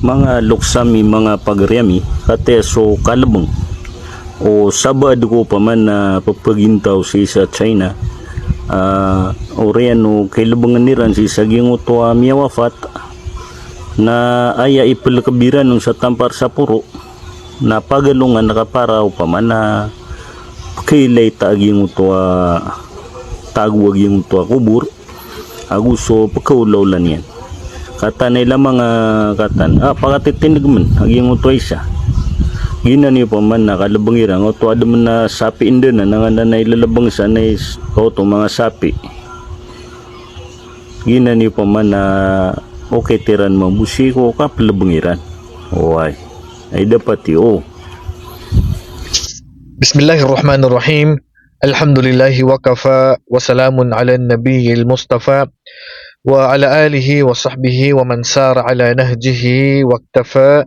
mga luksami mga pagriyami kate so kalabang o sabad ko pa man na papagintaw si sa China. Ah o riyan o kailabangan niran si saging uto uh, miyawafat na aya ipalakabiran nung sa tampar sa puro. Na pagalungan nakaparaw pa man na kailay taaging uto uh, tagwag yung uto kubur. Aguso pagkaulaw lan yan katan nila mga katan ah pakatitinig man aging utway siya. Ginan niyo pa man nakalabang irang o tuwado man na sapi indo na nangana na ilalabang sa na o to mga sapi. Ginan niyo pa man na okay tiran mo. Busi ko ka palabang iran ay dapat iyo Bismillahirrahmanirrahim. Alhamdulillahi wa kafa wa salamun ala nabiyil mustafa. وعلى آله وصحبه ومن سار على نهجه واكتفى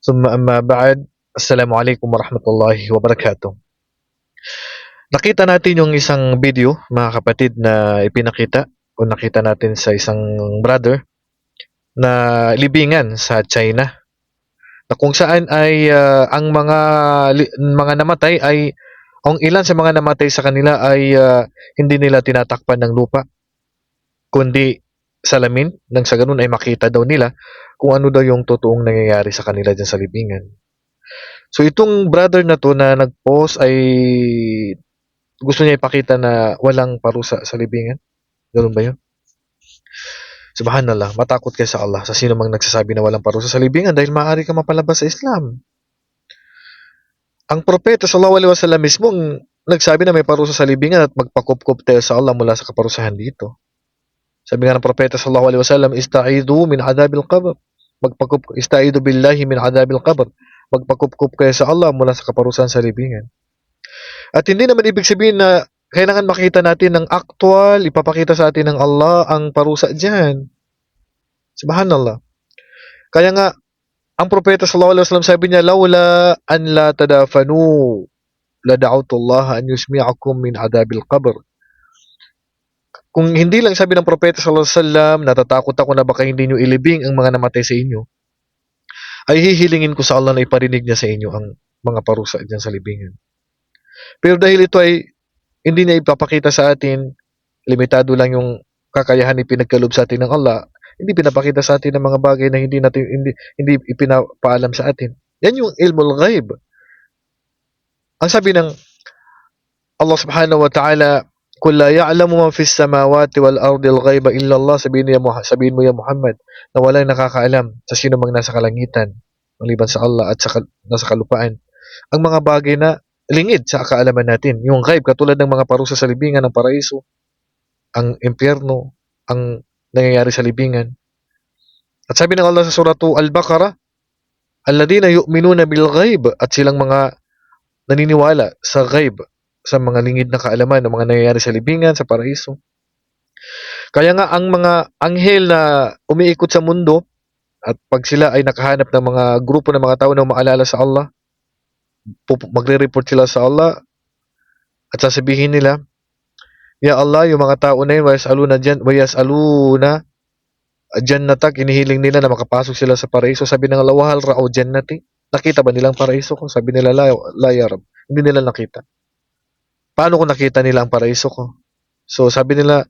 ثم أما بعد السلام عليكم ورحمة الله وبركاته Nakita natin yung isang video, mga kapatid, na ipinakita o nakita natin sa isang brother na libingan sa China na kung saan ay ah, ang mga li- mga namatay ay ang ilan sa mga namatay sa kanila ay ah, hindi nila tinatakpan ng lupa kundi salamin nang sa ganun ay makita daw nila kung ano daw yung totoong nangyayari sa kanila dyan sa libingan. So itong brother na to na nag-post ay gusto niya ipakita na walang parusa sa libingan. Ganun ba yun? Subhanallah, matakot kayo sa Allah sa sino mang nagsasabi na walang parusa sa libingan dahil maaari ka mapalabas sa Islam. Ang propeta sallallahu alaihi wasallam mismo ang nagsabi na may parusa sa libingan at magpakupkup tayo sa Allah mula sa kaparusahan dito. Sabi nga ng propeta sallallahu alaihi wasallam, "Ista'idu min adabil qabr." Magpakup ista'idu billahi min adabil qabr. Magpakupkup kayo sa Allah mula sa kaparusahan sa libingan. At hindi naman ibig sabihin na kailangan makita natin ng actual, ipapakita sa atin ng Allah ang parusa diyan. Subhanallah. Kaya nga ang propeta sallallahu alaihi wasallam sabi niya, "Laula an la tadafanu la da'awtullah an yusmi'akum min adabil qabr." Kung hindi lang sabi ng propeta sallallahu alaihi wasallam, natatakot ako na baka hindi niyo ilibing ang mga namatay sa inyo, ay hihilingin ko sa Allah na iparinig niya sa inyo ang mga parusa diyan sa libingan. Pero dahil ito ay hindi niya ipapakita sa atin, limitado lang yung kakayahan ipinagkalob sa atin ng Allah, hindi pinapakita sa atin ng mga bagay na hindi natin hindi hindi ipinapaalam sa atin. Yan yung ilmul ghaib. Ang sabi ng Allah Subhanahu wa Ta'ala, "Kul la ya'lamu man fis samawati wal ardi al ghaiba illa Allah." Sabihin niya sabihin mo ya Muhammad na walang nakakaalam sa sino mang nasa kalangitan maliban sa Allah at sa kal- nasa kalupaan. Ang mga bagay na lingid sa kaalaman natin, yung ghaib katulad ng mga parusa sa libingan ng paraiso, ang impyerno, ang nangyayari sa libingan. At sabi ng Allah sa suratu Al-Baqarah, Alladina yu'minuna bil ghaib at silang mga naniniwala sa ghaib, sa mga lingid na kaalaman ng mga nangyayari sa libingan, sa paraiso. Kaya nga ang mga anghel na umiikot sa mundo at pag sila ay nakahanap ng mga grupo ng mga tao na maalala sa Allah, magre-report sila sa Allah at sasabihin nila, Ya Allah, yung mga tao na yun, wayas aluna dyan, wayas aluna jannatak, inihiling nila na makapasok sila sa paraiso. Sabi ng Allah, wahal ra'o jannati. Nakita ba nilang paraiso ko? Sabi nila, la, la ya Rab. Hindi nila nakita. Paano kung nakita nila ang paraiso ko? So, sabi nila,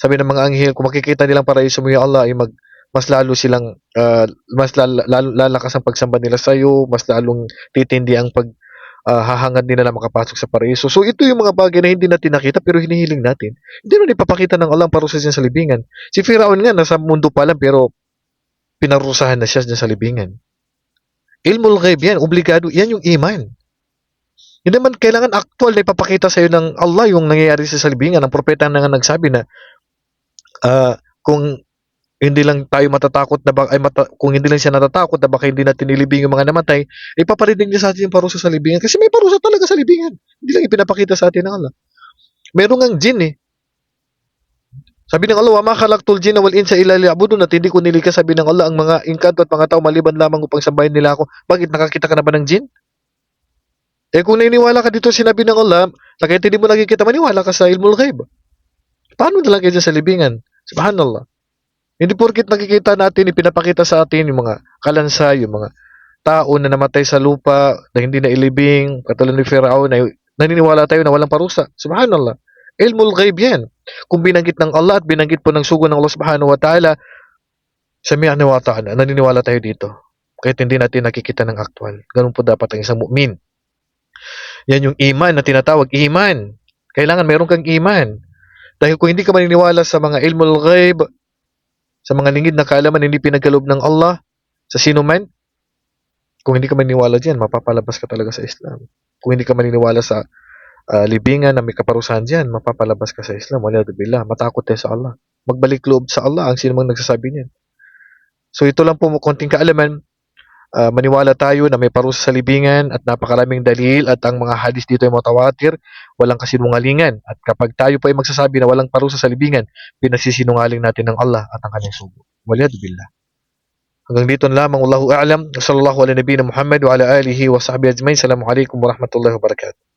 sabi ng mga anghel, kung makikita nilang paraiso mo, ya Allah, ay mag, mas lalo silang, ah, mas lal- lalo, lalakas ang pagsamba nila sa iyo, mas lalong titindi ang pag, ah, hahangad nila na makapasok sa paraiso. So, ito yung mga bagay na hindi natin nakita pero hinihiling natin. Hindi naman ipapakita ng Allah parusa siya sa libingan. Si Firaun nga, nasa mundo pa lang pero pinarusahan na siya sa libingan. Ilmul ghaib yan, obligado, yan yung iman. Hindi naman kailangan actual na ipapakita sa iyo ng Allah yung nangyayari sa libingan. Ang propeta na nga nagsabi na ah, kung hindi lang tayo matatakot na baka, ay mata, kung hindi lang siya natatakot na baka hindi natin nilibing yung mga namatay, ipaparinig niya sa atin yung parusa sa libingan. Kasi may parusa talaga sa libingan. Hindi lang ipinapakita sa atin ng Allah. Meron ngang jin eh. Sabi ng Allah, "Wa ma khalaqtul jinna wal insa illa liya'budun." At hindi ko nilikha sabi ng Allah ang mga inkanto at mga tao maliban lamang upang sambahin nila ako. Bakit nakakita ka na ba ng jin? Eh kung naniniwala ka dito sinabi ng Allah, na hindi mo nakikita, maniwala ka sa ilmul ghaib. Paano na lang sa libingan? Subhanallah. Hindi porkit nakikita natin, ipinapakita sa atin yung mga kalansay, yung mga tao na namatay sa lupa, na hindi na ilibing, katulad ni Pharaoh, na naniniwala tayo na walang parusa. Subhanallah. Ilmul ghaib yan. Kung binanggit ng Allah at binanggit po ng sugo ng Allah subhanahu wa ta'ala, sami'an wa naniniwala tayo dito. Kahit hindi natin nakikita ng aktual. Ganun po dapat ang isang mu'min. Yan yung iman na tinatawag, iman. Kailangan meron kang iman. Dahil kung hindi ka maniniwala sa mga ilmul ghaib, sa mga lingid na kaalaman hindi pinagkaloob ng Allah, sa sino man, kung hindi ka maniniwala dyan, mapapalabas ka talaga sa Islam. Kung hindi ka maniniwala sa ah, libingan na may kaparusahan dyan, mapapalabas ka sa Islam. Wala billah. Matakot tayo sa Allah. Magbalik loob sa Allah ang sino mang nagsasabi niyan. So ito lang po konting kaalaman. Ah, maniwala tayo na may parusa sa libingan at napakaraming dalil at ang mga hadis dito ay mutawatir, walang kasinungalingan. At kapag tayo po ay magsasabi na walang parusa sa libingan, pinagsisinungaling natin ng Allah at ang kanyang sugo. Waliyad billah. Hanggang dito na lamang. Wallahu a'lam. Sallallahu ala nabiyina Muhammad wa ala alihi wa sahbihi ajmain. Assalamualaikum warahmatullahi wabarakatuh.